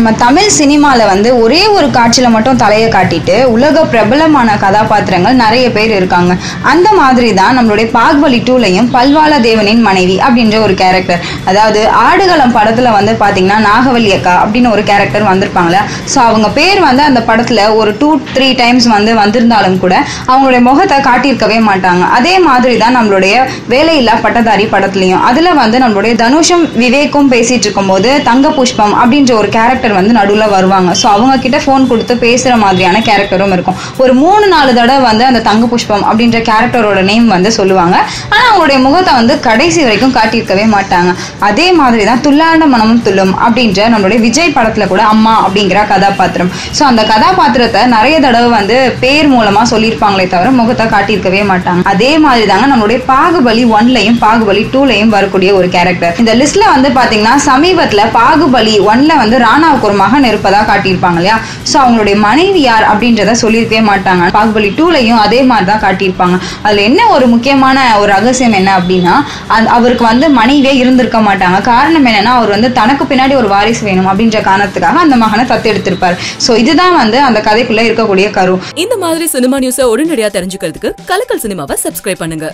நம்ம தமிழ் சினிமாவில் வந்து ஒரே ஒரு காட்சியில் மட்டும் தலையை காட்டிட்டு உலக பிரபலமான கதாபாத்திரங்கள் நிறைய பேர் இருக்காங்க. அந்த மாதிரி தான் நம்மளுடைய பாக்வலி டூலையும் பல்வால தேவனின் மனைவி அப்படின்ற ஒரு கேரக்டர் அதாவது ஆடுகளம் படத்தில் வந்து பார்த்தீங்கன்னா நாகவல்லி அக்கா அப்படின்னு ஒரு கேரக்டர் வந்திருப்பாங்களே ஸோ அவங்க பேர் வந்து அந்த படத்தில் ஒரு டூ த்ரீ டைம்ஸ் வந்து வந்திருந்தாலும் கூட அவங்களுடைய முகத்தை காட்டியிருக்கவே மாட்டாங்க. அதே மாதிரி தான் நம்மளுடைய வேலையில்லா பட்டதாரி படத்துலையும். அதில் வந்து நம்மளுடைய தனுஷம் விவேக்கும் பேசிகிட்டு இருக்கும்போது தங்க புஷ்பம் அப்படின்ற ஒரு கேரக்டர் கேரக்டர் வந்து நடுவில் வருவாங்க. ஸோ அவங்க கிட்ட ஃபோன் கொடுத்து பேசுகிற மாதிரியான கேரக்டரும் இருக்கும். ஒரு மூணு நாலு தடவை வந்து அந்த தங்க புஷ்பம் அப்படின்ற கேரக்டரோட நேம் வந்து சொல்லுவாங்க. ஆனால் அவங்களுடைய முகத்தை வந்து கடைசி வரைக்கும் காட்டியிருக்கவே மாட்டாங்க. அதே மாதிரி தான் துள்ளாண்ட மனமும் துள்ளும் அப்படின்ற நம்மளுடைய விஜய் படத்தில் கூட அம்மா அப்படிங்கிற கதாபாத்திரம். ஸோ அந்த கதாபாத்திரத்தை நிறைய தடவை வந்து பேர் மூலமாக சொல்லியிருப்பாங்களே தவிர முகத்தை காட்டியிருக்கவே மாட்டாங்க. அதே மாதிரி தாங்க நம்மளுடைய பாகுபலி ஒன்லையும் பாகுபலி டூலையும் வரக்கூடிய ஒரு கேரக்டர் இந்த லிஸ்ட்ல வந்து பாத்தீங்கன்னா சமீபத்துல பாகுபலி ஒன்ல வந்து ராணா ராணாவுக்கு ஒரு மகன் இருப்பதா காட்டியிருப்பாங்க இல்லையா? ஸோ அவங்களுடைய மனைவி யார் அப்படின்றத சொல்லியிருக்கவே மாட்டாங்க. பாகுபலி டூலையும் அதே மாதிரி தான் காட்டியிருப்பாங்க. அதுல என்ன ஒரு முக்கியமான ஒரு ரகசியம் என்ன அப்படின்னா அந் அவருக்கு வந்து மனைவியே இருந்திருக்க மாட்டாங்க. காரணம் என்னன்னா அவர் வந்து தனக்கு பின்னாடி ஒரு வாரிசு வேணும் அப்படின்ற காரணத்துக்காக அந்த மகனை தத்தெடுத்திருப்பார் ஸோ இதுதான் வந்து அந்த கதைக்குள்ள இருக்கக்கூடிய கரு. இந்த மாதிரி சினிமா நியூஸை உடனடியா தெரிஞ்சுக்கிறதுக்கு கலக்கல் சினிமாவை சப்ஸ்கிரைப் பண்ணுங்க.